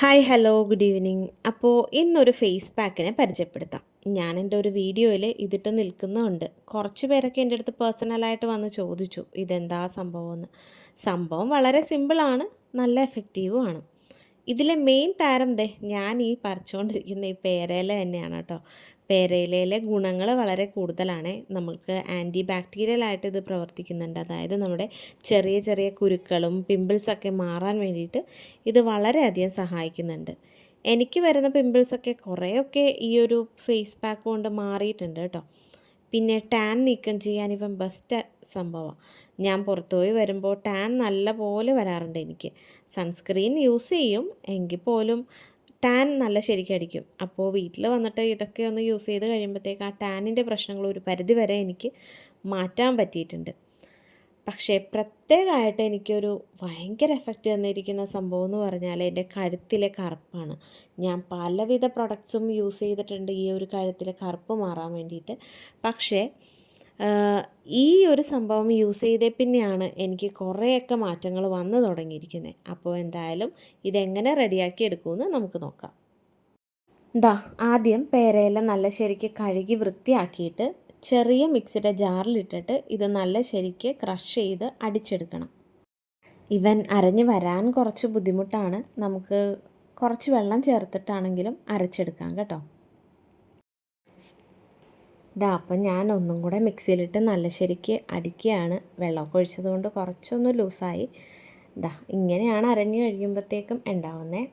Hi hello good evening. അപ്പോൾ ഇന്നൊരു face പാക്കിനെ പരിചയപ്പെടുത്താം. ഞാൻ എന്റെ ഒരു വീഡിയോയിൽ ഇതിട്ട് നിൽക്കുന്നുണ്ട്. കുറച്ച് പേരൊക്കെ എന്റെ അടുത്ത് പേഴ്സണലായിട്ട് വന്ന് ചോദിച്ചു ഇതെന്താ സംഭവം? എന്ന്. സംഭവം വളരെ സിമ്പിളാണ് നല്ല എഫക്റ്റീവുമാണ് ഇതിലെ മെയിൻ താരം ദേ ഞാൻ ഈ പറിച്ചുകൊണ്ടിരിക്കുന്ന ഈ പേരയില തന്നെയാണ് കേട്ടോ. പേരയിലയിലെ ഗുണങ്ങൾ വളരെ കൂടുതലാണ്. നമുക്ക് ആന്റി ബാക്ടീരിയലായിട്ട് ഇത് പ്രവർത്തിക്കുന്നുണ്ട്. അതായത് നമ്മുടെ ചെറിയ ചെറിയ കുരുക്കളും പിമ്പിൾസൊക്കെ മാറാൻ വേണ്ടിയിട്ട് ഇത് വളരെയധികം സഹായിക്കുന്നുണ്ട്. എനിക്ക് വരുന്ന പിമ്പിൾസൊക്കെ കുറേയൊക്കെ ഈ ഒരു ഫേസ് പാക്ക് കൊണ്ട് മാറിയിട്ടുണ്ട് കേട്ടോ. പിന്നെ ടാൻ നീക്കം ചെയ്യാൻ ഇവൻ ബെസ്റ്റ് സംഭവമാണ് ഞാൻ പുറത്തുപോയി വരുമ്പോൾ ടാൻ നല്ല പോലെ വരാറുണ്ട് എനിക്ക്. സൺസ്ക്രീൻ യൂസ് ചെയ്യും. എങ്കിൽ പോലും ടാൻ നല്ല ശരിക്കും അടിക്കും. അപ്പോൾ വീട്ടിൽ വന്നിട്ട് ഇതൊക്കെ ഒന്ന് യൂസ് ചെയ്ത് കഴിയുമ്പോഴത്തേക്ക് ആ ടാനിന്റെ പ്രശ്നങ്ങൾ ഒരു പരിധി വരെ എനിക്ക് മാറ്റാൻ പറ്റിയിട്ടുണ്ട്. പക്ഷേ പ്രത്യേകമായിട്ട് എനിക്കൊരു ഭയങ്കര എഫക്റ്റ് തന്നിരിക്കുന്ന സംഭവം എന്ന് പറഞ്ഞാൽ എന്റെ കഴുത്തിലെ കറുപ്പാണ്. ഞാൻ പലവിധ പ്രൊഡക്ട്സും യൂസ് ചെയ്തിട്ടുണ്ട് ഈ ഒരു കഴുത്തിലെ കറുപ്പ് മാറാൻ വേണ്ടിയിട്ട്. പക്ഷേ ഈ ഒരു സംഭവം യൂസ് ചെയ്തേ പിന്നെയാണ് എനിക്ക് കുറേയൊക്കെ മാറ്റങ്ങൾ വന്നു തുടങ്ങിയിരിക്കുന്നത് അപ്പോൾ എന്തായാലും ഇതെങ്ങനെ റെഡിയാക്കി എടുക്കുമെന്ന് നമുക്ക് നോക്കാം. ദാ ആദ്യം പേരയെല്ലാം നല്ല ശരിക്ക് കഴുകി വൃത്തിയാക്കിയിട്ട് ചെറിയ മിക്സിയുടെ ജാറിലിട്ടിട്ട് ഇത് നല്ല ശരിക്ക് ക്രഷ് ചെയ്ത് അടിച്ചെടുക്കണം. ഇവൻ അരഞ്ഞ് വരാൻ കുറച്ച് ബുദ്ധിമുട്ടാണ്. നമുക്ക് കുറച്ച് വെള്ളം ചേർത്തിട്ടാണെങ്കിലും അരച്ചെടുക്കാം കേട്ടോ. ഇതാ അപ്പം ഞാൻ ഒന്നും കൂടെ മിക്സിയിലിട്ട് നല്ല ശരിക്ക് അടിക്കുകയാണ്. വെള്ളമൊക്കെ ഒഴിച്ചതുകൊണ്ട് കുറച്ചൊന്ന് ലൂസായി. ഇതാ ഇങ്ങനെയാണ് അരഞ്ഞു കഴിയുമ്പോഴത്തേക്കും ഉണ്ടാവുന്നത്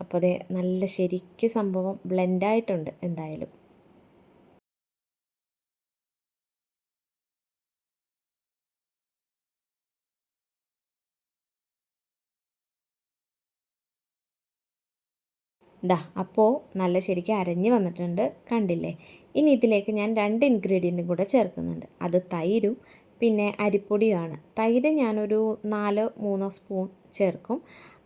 അപ്പോൾ അതെ നല്ല ശരിക്ക് സംഭവം ബ്ലെൻഡായിട്ടുണ്ട് എന്തായാലും. ദാ അപ്പോൾ നല്ല ശരിക്കും അരഞ്ഞ് വന്നിട്ടുണ്ട് കണ്ടില്ലേ? ഇനി ഇതിലേക്ക് ഞാൻ രണ്ട് ഇൻഗ്രീഡിയന്റും കൂടെ ചേർക്കുന്നുണ്ട്. അത് തൈരും പിന്നെ അരിപ്പൊടിയുമാണ്. തൈര് ഞാനൊരു നാല് മൂന്നോ സ്പൂൺ ചേർക്കും.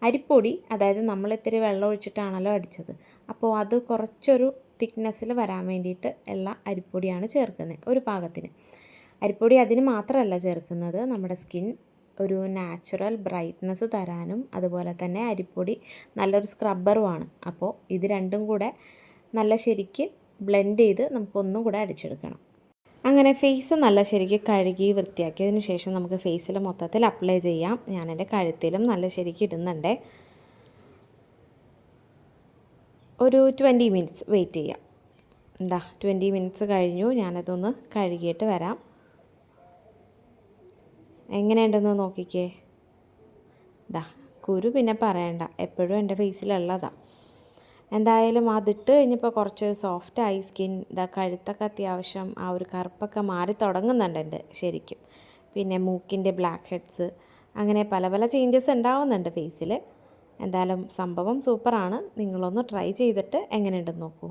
അരിപ്പൊടി അതായത് നമ്മൾ ഇത്തിരി വെള്ളം ഒഴിച്ചിട്ടാണല്ലോ അടിച്ചത്. അപ്പോൾ അത് കുറച്ചൊരു തിക്നെസ്സിൽ വരാൻ വേണ്ടിയിട്ട് ഉള്ള അരിപ്പൊടിയാണ് ചേർക്കുന്നത് ഒരു പാകത്തിന്. അരിപ്പൊടി അതിന് മാത്രമല്ല ചേർക്കുന്നത് നമ്മുടെ സ്കിൻ ഒരു നാച്ചുറൽ ബ്രൈറ്റ്നസ് തരാനും അതുപോലെ തന്നെ അരിപ്പൊടി നല്ലൊരു സ്ക്രബ്ബറുമാണ് അപ്പോൾ ഇത് രണ്ടും കൂടെ നല്ല ശരിക്ക് ബ്ലെൻഡ് ചെയ്ത് നമുക്കൊന്നും കൂടെ അടിച്ചെടുക്കണം. അങ്ങനെ ഫേസ് നല്ല ശരിക്ക് കഴുകി വൃത്തിയാക്കിയതിന് ശേഷം നമുക്ക് ഫേസിൽ മൊത്തത്തിൽ അപ്ലൈ ചെയ്യാം. ഞാൻ എന്റെ കഴുത്തിലും നല്ല ശരിക്ക് ഇടുന്നുണ്ട്. ഒരു ട്വന്റി മിനിറ്റ്സ് വെയിറ്റ് ചെയ്യാം. എന്താ ട്വന്റി മിനിറ്റ്സ് കഴിഞ്ഞു. ഞാനതൊന്ന് കഴുകിയിട്ട് വരാം. എങ്ങനെയുണ്ടെന്ന് നോക്കിക്കേ. ദാ കുരു പിന്നെ പറയണ്ട. എപ്പോഴും എന്റെ ഫേസിലുള്ളതാ. എന്തായാലും അതിട്ട് കഴിഞ്ഞപ്പോൾ കുറച്ച് സോഫ്റ്റ് ഐ സ്കിൻ ഇതാ കഴുത്തൊക്കെ അത്യാവശ്യം ആ ഒരു കറുപ്പൊക്കെ മാറി തുടങ്ങുന്നുണ്ട് എന്റെ ശരിക്കും. പിന്നെ മൂക്കിന്റെ ബ്ലാക്ക് ഹെഡ്സ് അങ്ങനെ പല പല ചേഞ്ചസ് ഉണ്ടാവുന്നുണ്ട് ഫേസിൽ എന്തായാലും സംഭവം സൂപ്പറാണ്. നിങ്ങളൊന്ന് ട്രൈ ചെയ്തിട്ട് എങ്ങനെയുണ്ടെന്ന് നോക്കൂ.